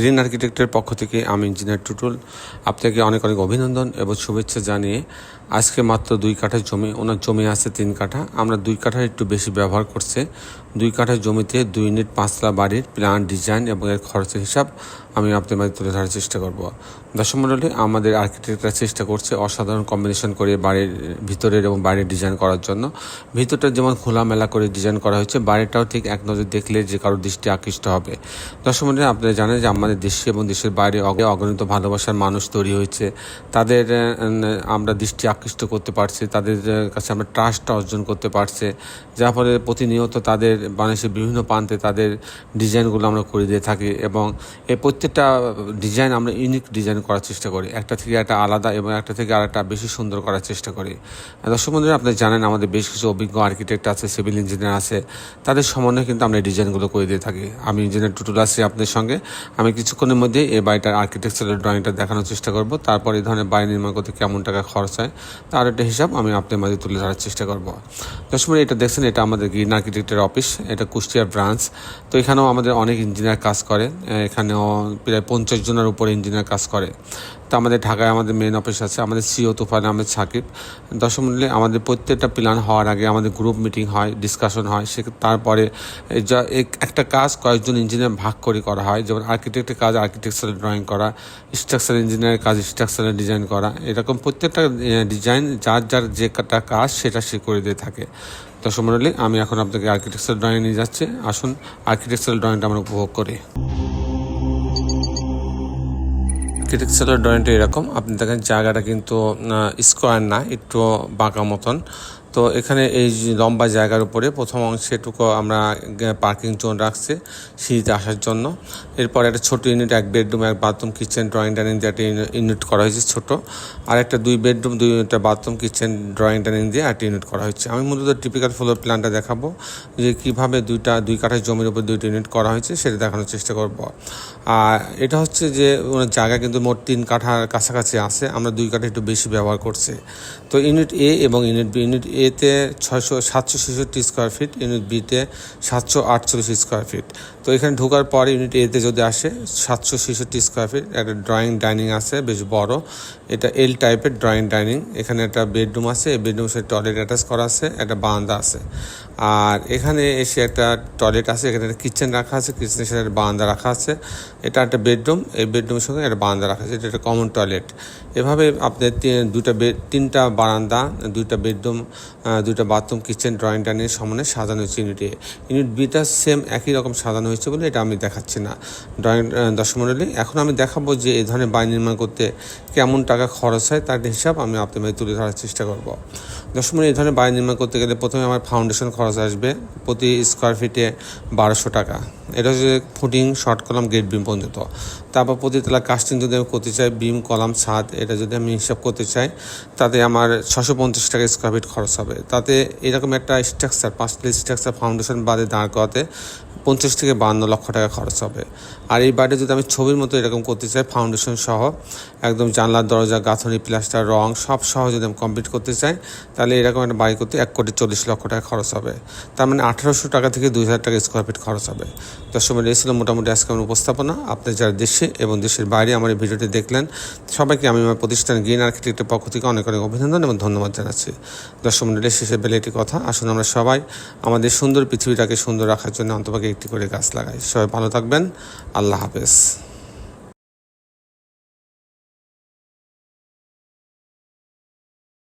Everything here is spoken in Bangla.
গ্রিন আর্কিটেক্টের পক্ষ থেকে আমি ইঞ্জিনিয়ার টুটুল। আপনাকে অনেক অনেক অভিনন্দন এবং শুভেচ্ছা জানিয়ে আজকে মাত্র দুই কাঠা জমি, ওনার জমি আছে তিন কাঠা। আমরা দুই কাঠা একটু বেশি ব্যবহার করছে। দুই কাঠা জমিতে দুই ইউনিট পাঁচতলা বাড়ির প্ল্যান ডিজাইন এবং এর খরচের হিসাব আমি আপনাদের মাঝে তুলে ধরার চেষ্টা করব। দর্শক মণ্ডলী আমাদের আর্কিটেক্টরা চেষ্টা করছে অসাধারণ কম্বিনেশন করে বাড়ির ভিতরের এবং বাইরের ডিজাইন করার জন্য। ভিতরটা যেমন খোলামেলা করে ডিজাইন করা হয়েছে বাইরেটাও ঠিক এক নজর দেখলে যে কারোর দৃষ্টি আকৃষ্ট হবে। দর্শক মণ্ডলী আপনারা জানেন যে আমাদের দেশে এবং দেশের বাইরে অগ- অগণিত ভালোবাসার মানুষ তৈরি হয়েছে। তাদের আমরা দৃষ্টি আকৃষ্ট করতে পারছি, তাদের কাছে আমরা ট্রাস্টটা অর্জন করতে পারছে। যার ফলে প্রতিনিয়ত তাদের বাংলাদেশের বিভিন্ন প্রান্তে তাদের ডিজাইনগুলো আমরা করে দিয়ে থাকি এবং এই প্রত্যেকটা ডিজাইন আমরা ইউনিক ডিজাইন করার চেষ্টা করি। একটা থেকে একটা আলাদা এবং একটা থেকে আরেকটা বেশি সুন্দর করার চেষ্টা করি। দর্শক বন্ধুরা, আপনি জানেন আমাদের বেশ কিছু অভিজ্ঞ আর্কিটেক্ট আছে সিভিল ইঞ্জিনিয়ার আছে। তাদের সমন্বয়ে কিন্তু আমরা ডিজাইনগুলো করে দিয়ে থাকি। আমি ইঞ্জিনিয়ার টুটুল আছি আপনাদের সঙ্গে। আমি কিছুক্ষণের মধ্যে এই বাড়িটার আর্কিটেকচারের ড্রয়িংটা দেখানোর চেষ্টা করব। তারপর এই ধরনের বাড়ি নির্মাণ করতে কেমন টাকা খরচ হয়, তার একটা হিসাব আমি আপনাদের মাঝে তুলে ধরার চেষ্টা করব। দর্শক, এটা দেখছেন, এটা আমাদের গ্রিন আর্কিটেক্টের অফিস এটা কুষ্টিয়ার ব্রাঞ্চ তো এখানেও আমাদের অনেক ইঞ্জিনিয়ার কাজ করে, এখানেও প্রায় পঞ্চাশ জনের উপরে ইঞ্জিনিয়ার কাজ করে। তো আমাদের ঢাকায় আমাদের মেন অফিস আছে, আমাদের সিও তুফান আহমেদ সাকিব। দশম আমাদের প্রত্যেকটা প্ল্যান হওয়ার আগে আমাদের গ্রুপ মিটিং হয় ডিসকাশন হয়, সে তারপরে একটা কাজ কয়েকজন ইঞ্জিনিয়ার ভাগ করে করা হয়। যেমন আর্কিটেক্টের কাজ আর্কিটেকচারাল ড্রয়িং করা স্ট্রাকচার ইঞ্জিনিয়ারের কাজ স্ট্রাকচারাল ডিজাইন করা, এরকম প্রত্যেকটা ডিজাইন যার যার যে কাটা কাজ সেটা সে করে দিয়ে থাকে। দশম মন্ডলী, আমি এখন আপনাকে আর্কিটেকচার ড্রয়িং নিয়ে যাচ্ছি। আসুন আর্কিটেকচারাল ড্রয়িংটা আমরা উপভোগ করি। আর্কিটেকচারাল ড্রয়িংটা এরকম, আপনি দেখেন জায়গাটা কিন্তু স্কোয়ার না, একটু বাঁকা মতন। তো এখানে এই লম্বা জায়গার উপরে প্রথম অংশেটুকু আমরা পার্কিং জোন রাখছি সিঁড়িতে আসার জন্য। এরপর একটা ছোট ইউনিট এক বেডরুম এক বাথরুম কিচেন ড্রয়িং ডাইনিং দিয়ে একটা ইউনিট করা হয়েছে ছোট। আর একটা দুই বেডরুম দুই একটা বাথরুম কিচেন ড্রয়িং ডাইনিং দিয়ে একটা ইউনিট করা হয়েছে। আমি মূলত টিপিক্যাল ফ্লোর প্ল্যানটা দেখাবো যে কীভাবে দুইটা, দুই কাঠা জমির উপর দুইটা ইউনিট করা হয়েছে সেটা দেখানোর চেষ্টা করব। আর এটা হচ্ছে যে জায়গা কিন্তু মোট তিন কাঠার কাছাকাছি আছে। আমরা দুই কাঠা একটু বেশি ব্যবহার করছি। তো ইউনিট এ এবং ইউনিট বি ইউনিট এতে ছয়শো, সাতশো ছেষট্টি স্কোয়ার ফিট ইউনিট বিতে সাতশো আটচল্লিশ স্কোয়ার ফিট তো এখানে ঢোকার পর ইউনিট এতে যদি আসে, সাতশো ছেষট্টি স্কোয়ার ফিট একটা ড্রয়িং ডাইনিং আছে, বেশ বড়। এটা এল টাইপের ড্রয়িং ডাইনিং এখানে একটা বেডরুম আছে, এই বেডরুমের সাথে টয়লেট অ্যাটাচ করা আছে, একটা বারান্দা আছে। আর এখানে এসে একটা টয়লেট আছে, এখানে একটা কিচেন রাখা আছে কিচেনের সাথে একটা বারান্দা রাখা আছে। এটা একটা বেডরুম এই বেডরুমের সঙ্গে একটা বারান্দা রাখা আছে, এটা একটা কমন টয়লেট এভাবে আপনার দুটা বেড তিনটা বারান্দা, দুইটা বেডরুম দুইটা বাথরুম, কিচেন, ড্রয়িং, ডাইনিং সামনে সাজানো হয়েছে ইউনিটে। ইউনিট বিটা সেম একই রকম সাজানো হয়েছে বলে এটা আমি দেখাচ্ছি না। ড্রয়িং দর্শক মণ্ডলী এখন আমি দেখাবো যে এই ধরনের বাড়ি নির্মাণ করতে কেমন টাকা খরচ হয় তার হিসাব আমি আপনাদের তুলে ধরার চেষ্টা করব। দর্শক মণ্ডলী এই ধরনের বাড়ি নির্মাণ করতে গেলে প্রথমে আমার ফাউন্ডেশন খরচ আসবে প্রতি স্কোয়ার ফিটে বারোশো টাকা। এটা হচ্ছে footing, short column, gate beam পর্যন্ত। তারপর প্রতিতলা কাস্টিং যদি আমি করতে চাই, বিম, কলাম, ছাদ, এটা যদি আমি হিসাব করতে চাই, তাতে আমার ছশো পঞ্চাশ টাকা স্কোয়ার ফিট খরচ হবে। তাতে এরকম একটা স্ট্রাকচার পাঁচ পাঁচটা স্ট্রাকচার ফাউন্ডেশন বাদে দাঁড় করাতে পঞ্চাশ থেকে বান্ন লক্ষ টাকা খরচ হবে। আর এই বাড়িটা যদি আমি ছবির মতো এরকম করতে চাই ফাউন্ডেশন সহ একদম জানলার দরজা, গাঁথনি প্লাস্টার রং সব সহ যদি আমি কমপ্লিট করতে চাই, তাহলে এরকম একটা বাড়ি করতে এক কোটি চল্লিশ লক্ষ টাকা খরচ হবে। তার মানে আঠারোশো টাকা থেকে দুই হাজার টাকা স্কোয়ার ফিট খরচ হবে। দর্শক এই ছিল মোটামুটি আজকে আমার উপস্থাপনা। আপনি যারা দেশে এবং দেশের বাইরে আমার এই ভিডিওটি দেখলেন, সবাইকে আমি আমার প্রতিষ্ঠান গ্রিন আর্কিটেক্টের পক্ষ থেকে অনেক অনেক অভিনন্দন এবং ধন্যবাদ জানাচ্ছি। দর্শক মন্ডলের শেষে একটি কথা। আসুন আমরা সবাই আমাদের সুন্দর পৃথিবীটাকে সুন্দর রাখার জন্য অন্তপাকে একটি করে গাছ লাগাই। সবাই ভালো থাকবেন। আল্লাহ হাফেজ।